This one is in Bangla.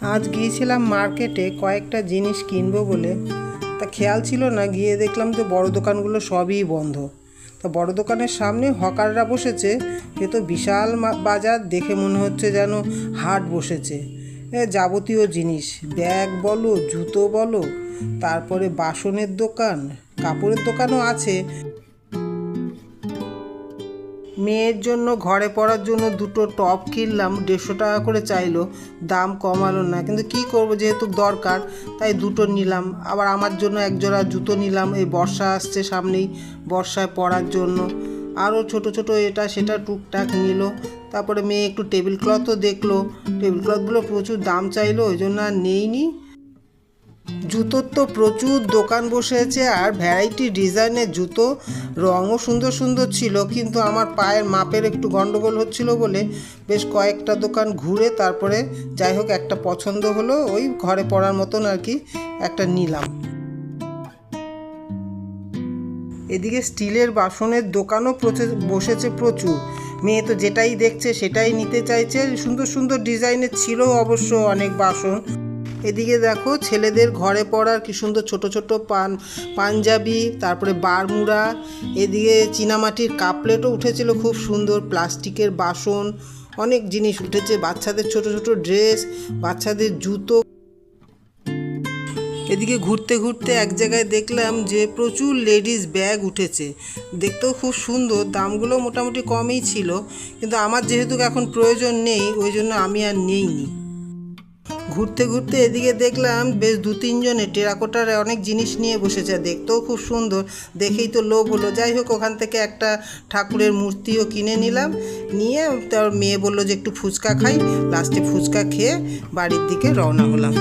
আজ গিয়েছিলাম মার্কেটে কয়েকটা জিনিস কিনবো বলে। তা খেয়াল ছিল না, গিয়ে দেখলাম যে বড় দোকানগুলো সবই বন্ধ। তা বড় দোকানের সামনে হকাররা বসেছে, এ তো বিশাল বাজার দেখে মনে হচ্ছে যেন হাট বসেছে। এ যাবতীয় জিনিস, ব্যাগ বলো, জুতো বলো, তারপরে বাসনের দোকান, কাপড়ের দোকানও আছে। মেয়ের জন্য ঘরে পড়ার জন্য দুটো টপ কিনলাম, দেড়শো টাকা করে চাইলো, দাম কমালো না। কিন্তু কি করব, যেহেতু দরকার, তাই দুটো নিলাম। আবার আমার জন্য এক জোড়া জুতো নিলাম, এই বর্ষা আসছে সামনেই, বর্ষায় পরার জন্য। আরও ছোট ছোট এটা, সেটা টুকটাক নিল। তারপরে মেয়ে একটু টেবিল ক্লথও দেখল। টেবিল ক্লথগুলো প্রচুর দাম চাইলো, ওই জন্য আর নেইনি। জুতোর তো প্রচুর দোকান বসেছে আর ভ্যারাইটি ডিজাইনের জুতো রঙও সুন্দর সুন্দর ছিল, কিন্তু আমার পায়ের মাপের একটু গন্ডগোল হচ্ছিল বলে বেশ কয়েকটা দোকান ঘুরে তারপরে যাই হোক একটা পছন্দ হলো, ওই ঘরে পড়ার মতন আর কি একটা নিলাম। এদিকে স্টিলের বাসনের দোকানও বসেছে প্রচুর। মেয়ে তো যেটাই দেখছে সেটাই নিতে চাইছে, সুন্দর সুন্দর ডিজাইনের ছিল অবশ্য অনেক বাসন। এদিকে দেখো ছেলেদের ঘরে পড়ার কি সুন্দর ছোট ছোট পান, পাঞ্জাবি, তারপরে বারমুড়া, এদিকে চীনামাটির কাপলেটও উঠেছিল খুব সুন্দর, প্লাস্টিকের বাসন, অনেক জিনিস উঠেছে, বাচ্চাদের ছোট ছোট ড্রেস, বাচ্চাদের জুতো। এদিকে ঘুরতে ঘুরতে এক জায়গায় দেখলাম যে প্রচুর লেডিস ব্যাগ উঠেছে। দেখতেও খুব সুন্দর, দামগুলো মোটামুটি কমই ছিল, কিন্তু আমার যেহেতু এখন প্রয়োজন নেই, ওই জন্য আমি আর নেইনি। ঘুরতে ঘুরতে এদিকে দেখলাম বেশ দু তিনজনে টেরাকোটার অনেক জিনিস নিয়ে বসেছে, দেখতেও খুব সুন্দর। দেখেই তো লোভ হলো। যাই হোক, ওখান থেকে একটা ঠাকুরের মূর্তিও কিনে নিলাম। নিয়ে তার মেয়ে বলল যে একটু ফুচকা খাই। লাস্টে ফুচকা খেয়ে বাড়ির দিকে রওনা হলাম।